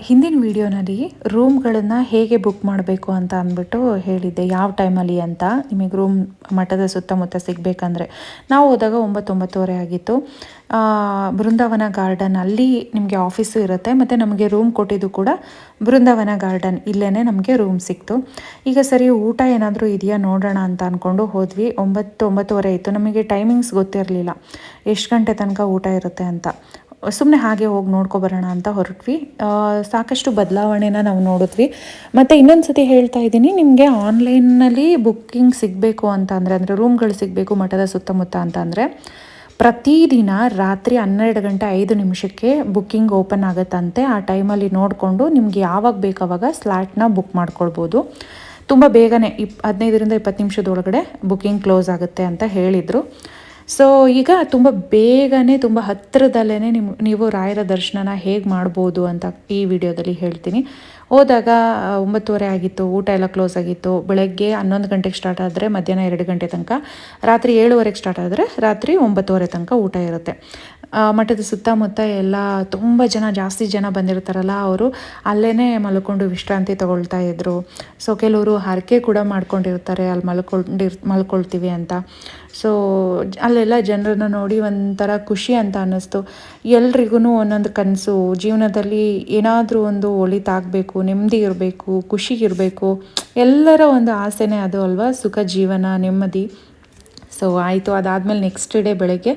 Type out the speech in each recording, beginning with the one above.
ಹಿಂದಿನ ವಿಡಿಯೋನಲ್ಲಿ ರೂಮ್ಗಳನ್ನು ಹೇಗೆ ಬುಕ್ ಮಾಡಬೇಕು ಅಂತ ಅಂದ್ಬಿಟ್ಟು ಹೇಳಿದ್ದೆ. ಯಾವ ಟೈಮಲ್ಲಿ ಅಂತ. ನಿಮಗೆ ರೂಮ್ ಮಠದ ಸುತ್ತಮುತ್ತ ಸಿಗಬೇಕಂದ್ರೆ. ನಾವು ಹೋದಾಗ ಒಂಬತ್ತೊಂಬತ್ತುವರೆ ಆಗಿತ್ತು. ಬೃಂದಾವನ ಗಾರ್ಡನ್ ಅಲ್ಲಿ ನಿಮಗೆ ಆಫೀಸು ಇರುತ್ತೆ. ಮತ್ತು ನಮಗೆ ರೂಮ್ ಕೊಟ್ಟಿದ್ದು ಕೂಡ ಬೃಂದಾವನ ಗಾರ್ಡನ್ ಇಲ್ಲೇ ನಮಗೆ ರೂಮ್ ಸಿಕ್ತು. ಈಗ ಸರಿ, ಊಟ ಏನಾದರೂ ಇದೆಯಾ ನೋಡೋಣ ಅಂತ ಅಂದ್ಕೊಂಡು ಹೋದ್ವಿ. ಒಂಬತ್ತು ಒಂಬತ್ತುವರೆ ಇತ್ತು. ನಮಗೆ ಟೈಮಿಂಗ್ಸ್ ಗೊತ್ತಿರಲಿಲ್ಲ. ಎಷ್ಟು ಗಂಟೆ ತನಕ ಊಟ ಇರುತ್ತೆ ಅಂತ. ಸುಮ್ಮನೆ ಹಾಗೆ ಹೋಗಿ ನೋಡ್ಕೊಬರೋಣ ಅಂತ ಹೊರಟ್ವಿ. ಸಾಕಷ್ಟು ಬದಲಾವಣೆನ ನಾವು ನೋಡಿದ್ವಿ. ಮತ್ತು ಇನ್ನೊಂದು ಸತಿ ಹೇಳ್ತಾ ಇದ್ದೀನಿ, ನಿಮಗೆ ಆನ್ಲೈನ್ನಲ್ಲಿ ಬುಕ್ಕಿಂಗ್ ಸಿಗಬೇಕು ಅಂತ ಅಂದರೆ ಅಂದರೆ ರೂಮ್ಗಳು ಸಿಗಬೇಕು ಮಠದ ಸುತ್ತಮುತ್ತ ಅಂತ ಅಂದರೆ, ಪ್ರತಿದಿನ ರಾತ್ರಿ ಹನ್ನೆರಡು ಗಂಟೆ ಐದು ನಿಮಿಷಕ್ಕೆ ಬುಕ್ಕಿಂಗ್ ಓಪನ್ ಆಗುತ್ತಂತೆ. ಆ ಟೈಮಲ್ಲಿ ನೋಡಿಕೊಂಡು ನಿಮ್ಗೆ ಯಾವಾಗ ಬೇಕು ಅವಾಗ ಸ್ಲಾಟ್ನ ಬುಕ್ ಮಾಡ್ಕೊಳ್ಬೋದು. ತುಂಬ ಬೇಗನೆ ಇಪ್ ಹದಿನೈದರಿಂದ ಇಪ್ಪತ್ತು ನಿಮಿಷದೊಳಗಡೆ ಬುಕ್ಕಿಂಗ್ ಕ್ಲೋಸ್ ಆಗುತ್ತೆ ಅಂತ ಹೇಳಿದರು. ಸೊ ಈಗ ತುಂಬ ಬೇಗನೆ, ತುಂಬ ಹತ್ತಿರದಲ್ಲೇ ನಿಮ್ಮ ನೀವು ರಾಯರ ದರ್ಶನನ ಹೇಗೆ ಮಾಡ್ಬೋದು ಅಂತ ಈ ವಿಡಿಯೋದಲ್ಲಿ ಹೇಳ್ತೀನಿ. ಹೋದಾಗ ಒಂಬತ್ತುವರೆ ಆಗಿತ್ತು, ಊಟ ಎಲ್ಲ ಕ್ಲೋಸ್ ಆಗಿತ್ತು. ಬೆಳಗ್ಗೆ ಹನ್ನೊಂದು ಗಂಟೆಗೆ ಸ್ಟಾರ್ಟ್ ಆದರೆ ಮಧ್ಯಾಹ್ನ ಎರಡು ಗಂಟೆ ತನಕ, ರಾತ್ರಿ ಏಳುವರೆಗೆ ಸ್ಟಾರ್ಟ್ ಆದರೆ ರಾತ್ರಿ ಒಂಬತ್ತುವರೆ ತನಕ ಊಟ ಇರುತ್ತೆ. ಮಠದ ಸುತ್ತಮುತ್ತ ಎಲ್ಲ ತುಂಬ ಜನ, ಜಾಸ್ತಿ ಜನ ಬಂದಿರ್ತಾರಲ್ಲ ಅವರು ಅಲ್ಲೇ ಮಲ್ಕೊಂಡು ವಿಶ್ರಾಂತಿ ತಗೊಳ್ತಾ ಇದ್ರು. ಸೊ ಕೆಲವರು ಹರಕೆ ಕೂಡ ಮಾಡ್ಕೊಂಡಿರ್ತಾರೆ ಅಲ್ಲಿ ಮಲ್ಕೊಂಡಿರ್, ಮಲ್ಕೊಳ್ತೀವಿ ಅಂತ. ಸೊ ಅಲ್ಲೆಲ್ಲ ಜನರನ್ನ ನೋಡಿ ಒಂಥರ ಖುಷಿ ಅಂತ ಅನ್ನಿಸ್ತು. ಎಲ್ರಿಗೂ ಒಂದೊಂದು ಕನಸು, ಜೀವನದಲ್ಲಿ ಏನಾದರೂ ಒಂದು ಒಳಿತಾಗಬೇಕು ನೆಮ್ಮದಿ ಇರಬೇಕು, ಖುಷಿ ಇರಬೇಕು. ಎಲ್ಲರ ಒಂದು ಆಸೆನೇ ಅದು ಅಲ್ವಾ? ಸುಖ, ಜೀವನ, ನೆಮ್ಮದಿ. ಸೊ ಆಯಿತು. ಅದಾದಮೇಲೆ ನೆಕ್ಸ್ಟ್ ಡೇ ಬೆಳಗ್ಗೆ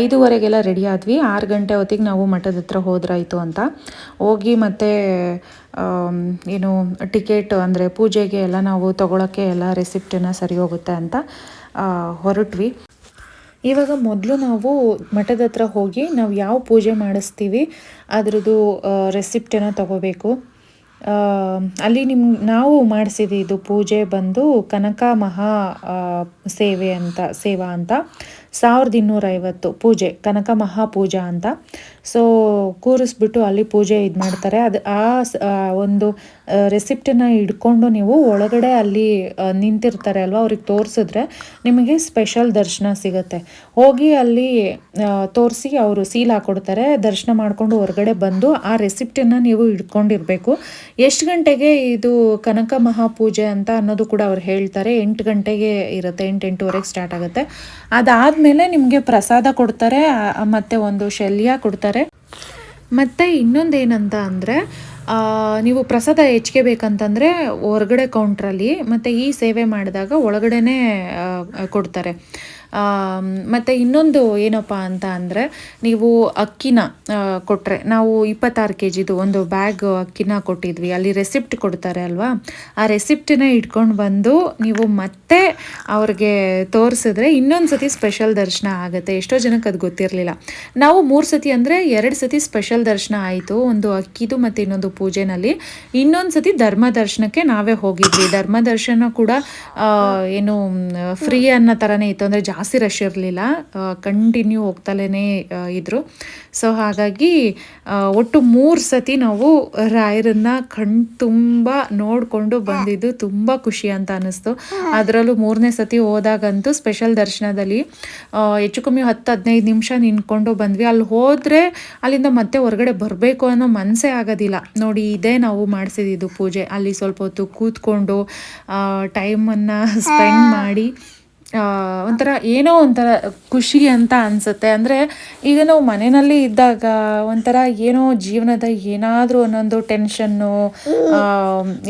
ಐದುವರೆಗೆಲ್ಲ ರೆಡಿ ಆದ್ವಿ. ಆರು ಗಂಟೆ ಹೊತ್ತಿಗೆ ನಾವು ಮಠದ ಹತ್ರ ಹೋದ್ರಾಯಿತು ಅಂತ. ಹೋಗಿ ಮತ್ತೆ ಏನು ಟಿಕೆಟ್ ಅಂದರೆ ಪೂಜೆಗೆ ಎಲ್ಲ ನಾವು ತೊಗೊಳಕ್ಕೆ ಎಲ್ಲ ರೆಸಿಪ್ಟನ್ನ ಸರಿ ಹೋಗುತ್ತೆ ಅಂತ ಹೊರಟ್ವಿ. ಇವಾಗ ಮೊದಲು ನಾವು ಮಠದ ಹತ್ರ ಹೋಗಿ ನಾವು ಯಾವ ಪೂಜೆ ಮಾಡಿಸ್ತೀವಿ, ಅದರದ್ದು ರೆಸಿಪ್ಟನ್ನು ತಗೋಬೇಕು. ಅಲ್ಲಿ ನಿಮ್ಮ ನಾವು ಮಾಡಿಸಿದ್ದು ಪೂಜೆ ಬಂದು ಕನಕ ಮಹಾ ಸೇವೆ ಅಂತ, ಸೇವಾ ಅಂತ. ಸಾವಿರದ ಇನ್ನೂರೈವತ್ತು ಪೂಜೆ, ಕನಕ ಮಹಾ ಪೂಜಾ ಅಂತ. ಸೊ ಕೂರಿಸ್ಬಿಟ್ಟು ಅಲ್ಲಿ ಪೂಜೆ ಇದು ಮಾಡ್ತಾರೆ. ಅದು ಆ ಒಂದು ರೆಸಿಪ್ಟನ್ನ ಹಿಡ್ಕೊಂಡು ನೀವು ಒಳಗಡೆ ಅಲ್ಲಿ ನಿಂತಿರ್ತಾರೆ ಅಲ್ವಾ? ಅವ್ರಿಗೆ ತೋರಿಸಿದ್ರೆ ನಿಮಗೆ ಸ್ಪೆಷಲ್ ದರ್ಶನ ಸಿಗುತ್ತೆ. ಹೋಗಿ ಅಲ್ಲಿ ತೋರಿಸಿ ಅವರು ಸೀಲ್ ಹಾಕೊಡ್ತಾರೆ. ದರ್ಶನ ಮಾಡ್ಕೊಂಡು ಹೊರಗಡೆ ಬಂದು ಆ ರೆಸಿಪ್ಟನ್ನು ನೀವು ಹಿಡ್ಕೊಂಡಿರಬೇಕು ಎಷ್ಟು ಗಂಟೆಗೆ ಇದು ಕನಕ ಮಹಾಪೂಜೆ ಅಂತ ಅನ್ನೋದು ಕೂಡ ಅವ್ರು ಹೇಳ್ತಾರೆ. ಎಂಟು ಗಂಟೆಗೆ ಇರುತ್ತೆ, ಎಂಟು, ಎಂಟೂವರೆಗೆ ಸ್ಟಾರ್ಟ್ ಆಗುತ್ತೆ. ಅದಾದಮೇಲೆ ನಿಮಗೆ ಪ್ರಸಾದ ಕೊಡ್ತಾರೆ. ಮತ್ತು ಮತ್ತೆ ಒಂದು ಶಲ್ಯ ಕೊಡ್ತಾರೆ. ಮತ್ತು ಇನ್ನೊಂದು ಏನಂತ ಅಂದರೆ ನೀವು ಪ್ರಸಾದ ಹೆಚ್ಚಿಗೆ ಬೇಕಂತಂದರೆ ಹೊರಗಡೆ ಕೌಂಟ್ರಲ್ಲಿ ಮತ್ತು ಈ ಸೇವೆ ಮಾಡಿದಾಗ ಒಳಗಡೆನೇ ಕೊಡ್ತಾರೆ. ಮತ್ತು ಇನ್ನೊಂದು ಏನಪ್ಪ ಅಂತ ಅಂದರೆ ನೀವು ಅಕ್ಕಿನ ಕೊಟ್ಟರೆ ನಾವು ಇಪ್ಪತ್ತಾರು ಕೆ ಜಿದು ಒಂದು ಬ್ಯಾಗ್ ಅಕ್ಕಿನ ಕೊಟ್ಟಿದ್ವಿ. ಅಲ್ಲಿ ರೆಸಿಪ್ಟ್ ಕೊಡ್ತಾರೆ ಅಲ್ವಾ? ಆ ರೆಸಿಪ್ಟನ್ನ ಇಟ್ಕೊಂಡು ಬಂದು ನೀವು ಮತ್ತೆ ಅವ್ರಿಗೆ ತೋರಿಸಿದ್ರೆ ಇನ್ನೊಂದು ಸತಿ ಸ್ಪೆಷಲ್ ದರ್ಶನ ಆಗುತ್ತೆ. ಎಷ್ಟೋ ಜನಕ್ಕೆ ಅದು ಗೊತ್ತಿರಲಿಲ್ಲ. ನಾವು ಮೂರು ಸತಿ ಅಂದರೆ ಎರಡು ಸತಿ ಸ್ಪೆಷಲ್ ದರ್ಶನ ಆಯಿತು ಒಂದು ಅಕ್ಕಿದು ಮತ್ತು ಇನ್ನೊಂದು ಪೂಜೆನಲ್ಲಿ. ಇನ್ನೊಂದು ಸತಿ ಧರ್ಮ ದರ್ಶನಕ್ಕೆ ನಾವೇ ಹೋಗಿದ್ವಿ. ಧರ್ಮ ದರ್ಶನ ಕೂಡ ಏನು ಫ್ರೀ ಅನ್ನೋ ಥರನೇ ಇತ್ತು. ಅಂದರೆ ಜಾಸ್ತಿ ರಶ್ ಇರಲಿಲ್ಲ ಕಂಟಿನ್ಯೂ ಹೋಗ್ತಲೇ ಇದ್ದರು ಸೊ ಹಾಗಾಗಿ ಒಟ್ಟು ಮೂರು ಸತಿ ನಾವು ರಾಯರನ್ನು ಕಣ್ ತುಂಬ ನೋಡಿಕೊಂಡು ಬಂದಿದ್ದು ತುಂಬ ಖುಷಿ ಅಂತ ಅನ್ನಿಸ್ತು. ಅದರಲ್ಲೂ ಮೂರನೇ ಸತಿ ಹೋದಾಗಂತೂ ಸ್ಪೆಷಲ್ ದರ್ಶನದಲ್ಲಿ ಹೆಚ್ಚು ಕಮ್ಮಿ ಹತ್ತು ಹದಿನೈದು ನಿಮಿಷ ನಿಂತ್ಕೊಂಡು ಬಂದ್ವಿ. ಅಲ್ಲಿ ಹೋದರೆ ಅಲ್ಲಿಂದ ಮತ್ತೆ ಹೊರಗಡೆ ಬರಬೇಕು ಅನ್ನೋ ಮನಸ್ಸೇ ಆಗೋದಿಲ್ಲ. ನೋಡಿ ಇದೇ ನಾವು ಮಾಡಿಸಿದ್ದು ಪೂಜೆ. ಅಲ್ಲಿ ಸ್ವಲ್ಪ ಹೊತ್ತು ಕೂತ್ಕೊಂಡು ಟೈಮನ್ನು ಸ್ಪೆಂಡ್ ಮಾಡಿ ಒಂಥರ ಏನೋ ಒಂಥರ ಖುಷಿ ಅಂತ ಅನಿಸುತ್ತೆ. ಅಂದರೆ ಈಗ ನಾವು ಮನೆಯಲ್ಲಿ ಇದ್ದಾಗ ಒಂಥರ ಏನೋ ಜೀವನದ ಏನಾದರೂ ಒಂದೊಂದು ಟೆನ್ಷನ್ನು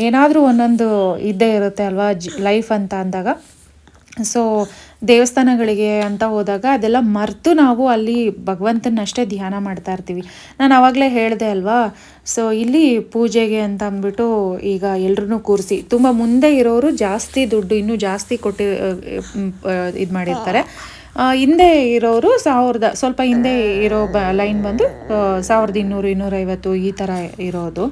ಏನಾದರೂ ಒಂದೊಂದು ಇದ್ದೇ ಇರುತ್ತೆ ಅಲ್ವಾ ಜಿ ಲೈಫ್ ಅಂತ ಅಂದಾಗ? ಸೊ ದೇವಸ್ಥಾನಗಳಿಗೆ ಅಂತ ಹೋದಾಗ ಅದೆಲ್ಲ ಮರೆತು ನಾವು ಅಲ್ಲಿ ಭಗವಂತನಷ್ಟೇ ಧ್ಯಾನ ಮಾಡ್ತಾ ಇರ್ತೀವಿ. ನಾನು ಆವಾಗಲೇ ಹೇಳಿದೆ ಅಲ್ವಾ? ಸೊ ಇಲ್ಲಿ ಪೂಜೆಗೆ ಅಂತ ಅಂದ್ಬಿಟ್ಟು ಈಗ ಎಲ್ರೂ ಕೂರಿಸಿ, ತುಂಬ ಮುಂದೆ ಇರೋರು ಜಾಸ್ತಿ ದುಡ್ಡು, ಇನ್ನೂ ಜಾಸ್ತಿ ಕೊಟ್ಟು ಇದು ಮಾಡಿರ್ತಾರೆ. ಹಿಂದೆ ಇರೋರು ಸಾವಿರದ, ಸ್ವಲ್ಪ ಹಿಂದೆ ಇರೋ ಬ, ಲೈನ್ ಬಂದು ಸಾವಿರದ ಇನ್ನೂರು, ಇನ್ನೂರೈವತ್ತು ಈ ಥರ ಇರೋದು.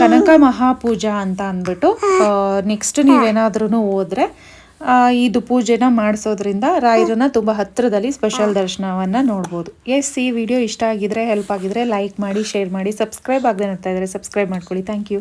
ಕನಕ ಮಹಾಪೂಜಾ ಅಂತ ಅಂದ್ಬಿಟ್ಟು ನೆಕ್ಸ್ಟ್ ನೀವೇನಾದ್ರೂ ಹೋದ್ರೆ ಇದು ಪೂಜೆನ ಮಾಡಿಸೋದ್ರಿಂದ ರಾಯರನ್ನ ತುಂಬ ಹತ್ತಿರದಲ್ಲಿ ಸ್ಪೆಷಲ್ ದರ್ಶನವನ್ನು ನೋಡ್ಬೋದು. ಎಸ್ ಈ ವಿಡಿಯೋ ಇಷ್ಟ ಆಗಿದ್ರೆ ಹೆಲ್ಪ್ ಆಗಿದ್ರೆ ಲೈಕ್ ಮಾಡಿ ಶೇರ್ ಮಾಡಿ ಸಬ್ಸ್ಕ್ರೈಬ್ ಆಗದೆ ನೋಡ್ತಾ ಇದ್ರೆ ಸಬ್ಸ್ಕ್ರೈಬ್ ಮಾಡ್ಕೊಳ್ಳಿ. Thank you